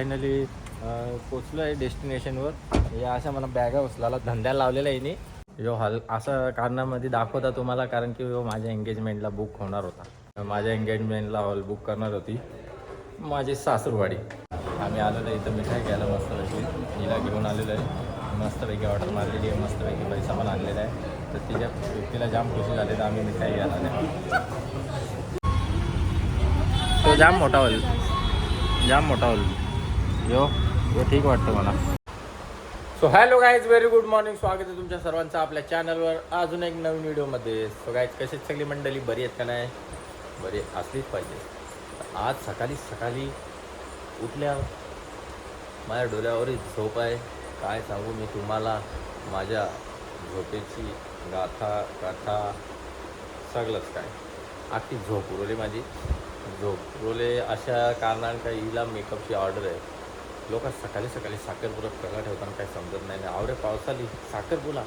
Finally पोचलो आहे डेस्टिनेशनवर या अशा मला बॅगा उचलायला धंद्याला लावलेला आहे यो हल असं कारणामध्ये दाखवता तुम्हाला कारण की यो माझ्या एंगेजमेंटला बुक होणार होता. माझ्या एंगेजमेंटला हॉल बुक करणार होती माझी सासूरवाडी. आम्ही आलेलो आहे इथं मिठाई घ्यायला मस्तपैकी. हिला घेऊन आलेलो आहे. मस्तपैकी ऑर्डर मारलेली आहे मस्तपैकी पैसा पण आणलेला आहे. तर तिच्या तिला जाम खुशी झाली तर आम्ही मिठाई घ्यायला आले. तो जाम मोठा होईल जाम मोठा होईल यो यो ठीक वाटतं मला. So hello guys very good morning स्वागत आहे तुमच्या सर्वांचं आपल्या चॅनलवर अजून एक नवीन व्हिडिओमध्ये सो गाईज कशीच सगळी मंडळी? बरी आहेत का नाही? बरी असलीच पाहिजे. आज सकाळी सकाळी उठल्या माझ्या डोल्यावरही झोप आहे. काय सांगू मी तुम्हाला? माझ्या झोपेची गाथा गाथा सगळंच काय. अख्खी झोप उरवली माझी. झोप उरवले अशा कारणाने काही हिला मेकअपची ऑर्डर आहे. लोक सकाळी सकाळी साखरपुरा कला ठेवताना काही समजत नाही. आणि आवडे पावसाली साखरपुरा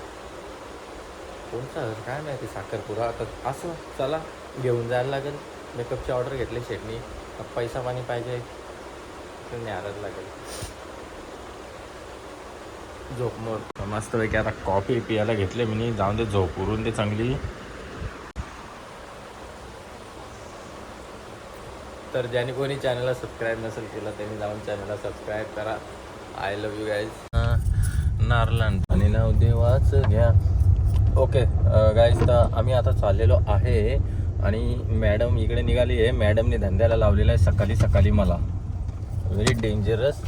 कोणता काय माहिती साखरपुरा आता असं चला घेऊन जायला लागेल. मेकअपची ऑर्डर घेतली शेटनी. पैसा पाणी पाहिजे. तर न्यायलाच लागेल. झोप मग मस्तपैकी आता कॉफी पियाला घेतले मी. जाऊन दे झोप. उरून दे चांगली. तर ज्याने कोणी चॅनलला सबस्क्राईब नसेल केलं त्यांनी जाऊन चॅनलला सबस्क्राईब करा. आय लव्ह यू गाईज नारलन आणि नाव देवाच घ्या. ओके गाईज तर आम्ही आता चाललेलो आहे आणि मॅडम इकडे निघाली आहे. मॅडमने धंद्याला लावलेला आहे सकाळी सकाळी मला. व्हेरी डेंजरस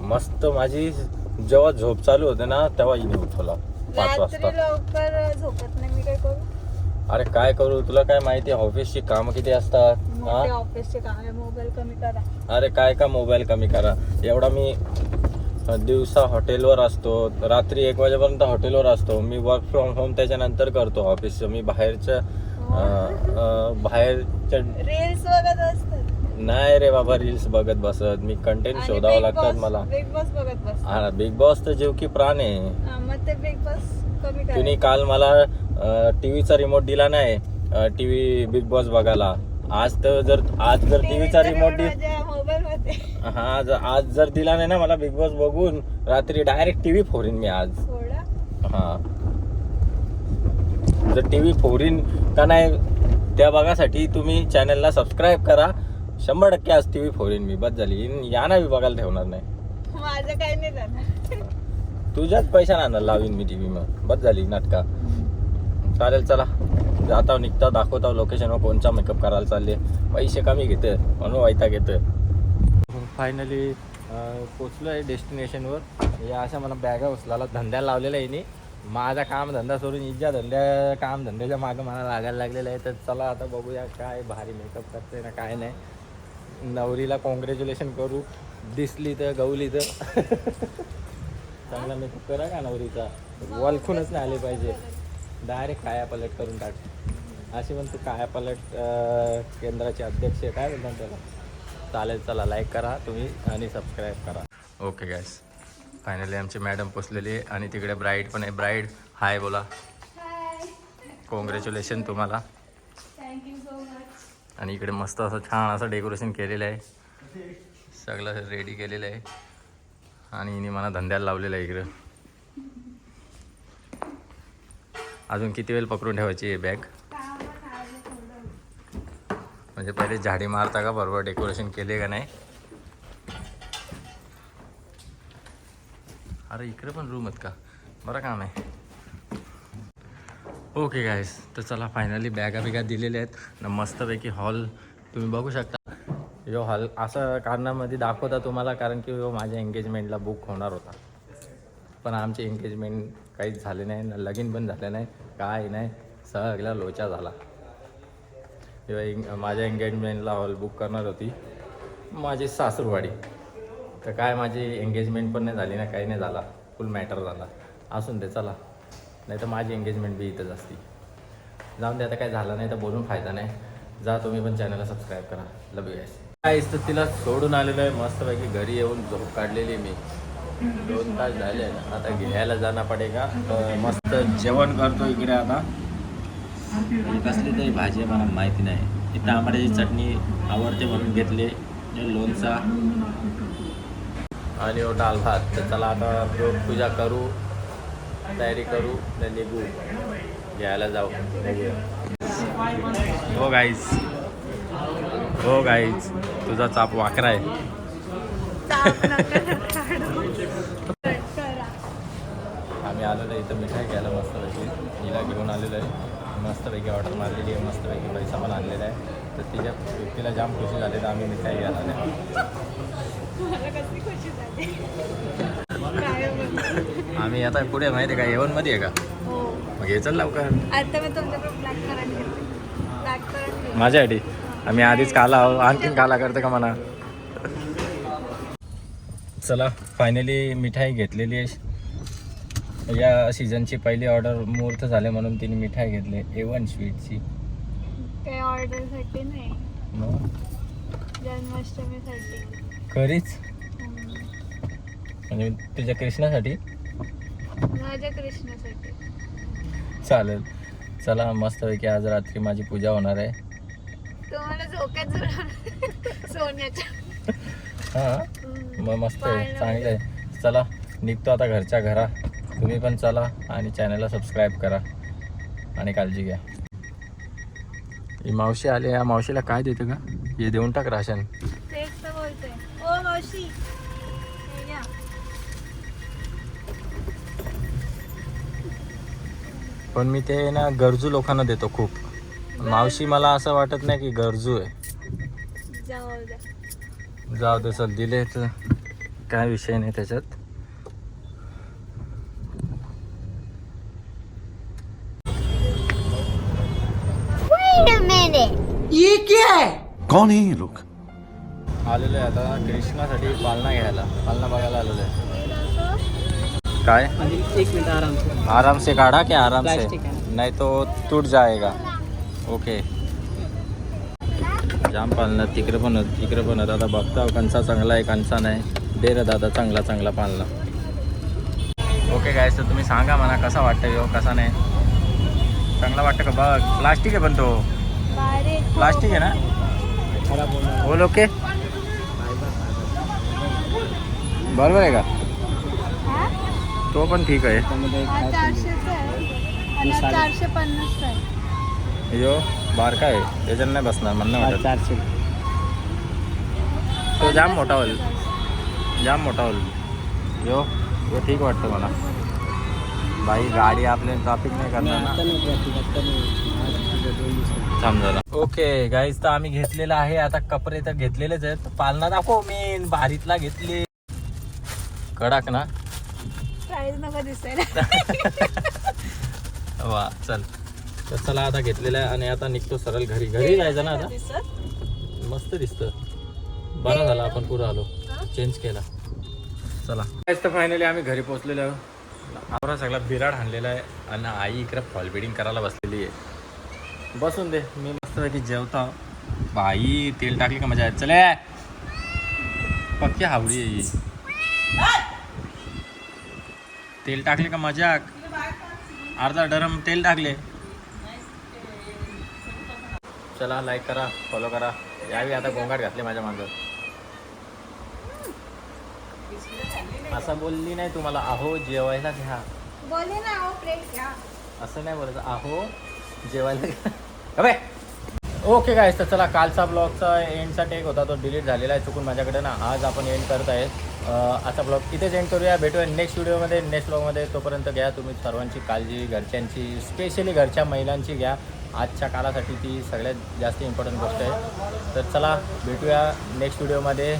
मस्त माझी जेव्हा झोप चालू होते ना तेव्हा हिने उठवला. पाच वाजता. लवकर झोपत नाही मी काय करू? अरे काय करू? तुला काय माहिती ऑफिसची कामं किती असतात? मोठे हा? ऑफिसचे काम आहे मोबाईल कमी करा. अरे काय का मोबाईल कमी करा? एवढा मी अ, दिवसा हॉटेलवर असतो रात्री एक वाजेपर्यंत हॉटेलवर असतो. मी वर्क फ्रॉम होम त्याच्यानंतर करतो ऑफिसचं मी बाहेरच्या अ, अ, बाहेरच्या रील्स बघत असतात. नाही रे बाबा रील्स बघत बसत. मी कंटेंट शोधावं लागतात मला. बिग बॉस बघत बस हा बिग बॉस तर जीव की प्राण आहे. हा, मग ते बिग बॉस कमी तुम्ही करा काल मला टीव्हीचा रिमोट दिला नाही. टीव्ही बिग बॉस बघायला. आज तर जर आज जर टीव्हीचा रिमोट दि मोबाईल मध्ये हा आज जर दिला नाही ना मला बिग बॉस बघून रात्री डायरेक्ट टीव्ही फोरीन मी आज. हा. जर टीव्ही फोरीन का नाही त्या बघासाठी तुम्ही चॅनलला सबस्क्राईब करा. शंभर टक्के आज टीव्ही फोरीन मी बस झाली. या ना मी बघायला ठेवणार नाही. माझं काही नाही तुझ्याच पैसा आणणार लावीन मी टीव्ही मग. बस झाली नाटका. चालेल चला. जाता निघता दाखवता लोकेशनवर कोणचा मेकअप करायला चालले पैसे कमी घेते म्हणून वायता घेतं फायनली पोचलो आहे डेस्टिनेशनवर या अशा मला बॅगा उचलायला धंद्याला लावलेला आहे नी माझा काम धंदा सोडून इज्जा धंद्या काम धंद्याच्या मागं मला लागायला लागलेलं आहे. तर चला आता बघूया काय भारी मेकअप करते ना काय नाही. नवरीला कॉंग्रॅच्युलेशन करू. दिसली तर गवली तर. चांगला मेकअप करा का नवरीचा? वलखूनच नाही आले पाहिजे. डायरेक्ट काया पलट करून टाक. अशी पण तू काया पलट केंद्राचे अध्यक्ष आहे काय बोलतात त्याला? चालेल चला लाईक करा तुम्ही आणि सबस्क्राईब करा. ओके गॅस फायनली आमची मॅडम पोचलेली आहे आणि तिकडे ब्राईड पण आहे. ब्राईड हाय बोला. कॉंग्रॅच्युलेशन तुम्हाला. थँक्यू सो मच आणि इकडे मस्त असं छान असं डेकोरेशन केलेलं आहे. सगळं रेडी केलेलं आहे. आणि हिने मला धंद्याला लावलेलं आहे इकडं. अजून किती वेळ पकडून ठेवायची आहे बॅग? म्हणजे पहिले झाडी मारता का बरोबर डेकोरेशन केले का नाही? अरे इकडे पण रूम आहेत का? बरं काम आहे. ओके गायस तर चला फायनली बॅगा बिगा दिलेल्या आहेत. न मस्तपैकी हॉल तुम्ही बघू शकता. यो हॉल असं कारणामध्ये दाखवता तुम्हाला कारण की यो माझ्या एंगेजमेंटला बुक होणार होता. पण आमचे एंगेजमेंट काहीच झाले नाही ना लगीन पण झाले नाही काय नाही. सगळा लोचा झाला. किंवा एंग माझ्या एंगेजमेंटला हॉल बुक करणार होती माझी सासूरवाडी. तर काय माझी एंगेजमेंट पण नाही झाली ना काही नाही झाला. फुल मॅटर झाला. असून दे चला. नाही तर माझी एंगेजमेंट बी इथंच असती. जाऊन दे आता काय झालं नाही तर बोलून फायदा नाही. जा तुम्ही पण चॅनलला सबस्क्राईब करा. लव यू काय तर तिला सोडून आलेलं आहे. मस्तपैकी घरी येऊन झोप काढलेली मी. दोन तास झाले. आता घ्यायला जाणं पडेगा. तर मस्त जेवण करतो इकडे आता. कसली तरी भाजी आहे मला माहिती नाही. इथं तांबड्याची चटणी आवडते म्हणून घेतली. लोणचा. आणि हो डाल भात. तर चला आता पूजा करू. तयारी करू. तर निघू. घ्यायला जाऊ. हो गाईज हो गाईज तुझा चाप वाकरा आहे ताप नका काढू. करा. आहे इथं मिठाई घ्यायला मस्तपैकी. हिला घेऊन आलेलो आहे. मस्तपैकी ऑर्डर मारलेली आहे मस्तपैकी पैसा पण आणलेला आहे. तर तिच्या तिला जाम खुशी झाली तर आम्ही मिठाई घ्यायला आले? आम्ही आता पुढे माहिती आहे का येवनमध्ये आहे का? हो. मग हे चल लवकर. आता. माझ्यासाठी आम्ही आधीच काला आहो आणखीन काला करते का म्हणा? चला फायनली मिठाई घेतलेली आहे. या सीझनची पहिली ऑर्डर मुहूर्त झाले म्हणून तिने मिठाई घेतली. ए वन स्वीटची नाही. मग? जन्माष्टमीसाठी. खरीच. म्हणजे तुझ्या कृष्णासाठी? माझ्या कृष्णासाठी. चालेल. चला मस्तपैकी आज रात्री माझी पूजा होणार आहे. तुम्हाला झोक्यात सोन्याच्या. हां. मग मस्त आहे. चांगलं आहे. चला निघतो आता घरच्या घरा. तुम्ही पण चला आणि चॅनलला सबस्क्राईब करा. आणि काळजी घ्या. ही मावशी आली या मावशीला काय देते का? हे देऊन टाक राशन. तेच तर बोलतोय. ओ मावशी. हे घ्या. पण मी ते ना गरजू लोकांना देतो खूप. मावशी मला असं वाटत नाही की गरजू आहे. जाऊ द्या. जाऊ दे चल दिले तर काय विषय नाही त्याच्यात. कौन है ये लोग आलेलो आहे आता कृष्णासाठी पालना घ्यायला. पालना बघायला आलेलो आहे. काय? एक मिनट आराम से. आराम से काढा क्या आराम से है। नहीं तो टूट जाएगा ओके. जाम पालना. तिकडे पण तिकडे पण. आता बघता कंचा चांगला आहे कंचा नाही. दे रे दादा चांगला चांगला पालना. ओके काय तर तुम्ही सांगा मला कसा वाटतं यो कसा नाही? चांगला वाटतं का? बघ प्लास्टिक आहे पण तो. प्लास्टिक है ना? बोल ओके बरोबर आहे का तो पण ठीक हा। चारशे पन्नासचा आहे यो बारका आहे त्याच्यानं नाही म्हणणं हा, वाटत चारशे तो जाम मोठा होईल जाम मोठा होईल यो यो ठीक वाटतं मला बाई गाडी आपल्या ट्रॅफिक नाही करणार ना। थांब ओके गाईज तर आम्ही घेतलेलं आहे. आता कपडे तर घेतलेलेच आहेत. पालना दाखव मेन भारीतला घेतले. कडक ना. वा चल. तर चला आता घेतलेलं आहे आणि आता निघतो सरळ घरी. घरी जायचं ना आता? मस्त दिसतं. बरं झालं आपण पुढं आलो. चेंज केला. चला. तर फायनली आम्ही घरी पोहोचलेलो. आहोत आवरा सगळा बिराड आणलेला आहे. आणि आई इकडे फॉल बिडिंग करायला बसलेली आहे. बसून दे. मी मस्तपैकी जेवता. बाई तेल टाकली का मजा आहे चले पक्की हावडी आहे तेल टाकले का मजाक अर्धा डरम तेल टाकले. चला लाईक करा फॉलो करा. यावी आता गोंगाट घातले माझ्या मागं. असं बोलली नाही तुम्हाला अहो जेवायला घ्या. असं नाही बोलायचं अहो जेवायला घ्या. अबे! ओके काय तर चला कालचा ब्लॉगचा एंडचा टेक होता तो डिलीट झालेला आहे चुकून माझ्याकडे ना. आज आपण एंड करत आहे अं, आजचा ब्लॉग इथेच एंड करूया. भेटूया नेक्स्ट व्हिडिओमध्ये नेक्स्ट ब्लॉगमध्ये तोपर्यंत घ्या तुम्ही सर्वांची काळजी घरच्यांची स्पेशली घरच्या महिलांची घ्या. आजच्या काळासाठी ती सगळ्यात जास्त इम्पॉर्टंट गोष्ट आहे. तर चला भेटूया नेक्स्ट व्हिडिओमध्ये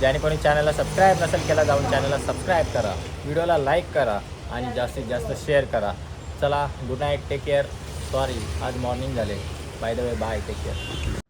ज्याने कोणी चॅनलला सबस्क्राईब नसेल केला जाऊन चॅनलला सबस्क्राईब करा. व्हिडिओला लाईक करा आणि जास्तीत जास्त शेअर करा. चला good night take care sorry आज मॉर्निंग झाले. By the way bye take care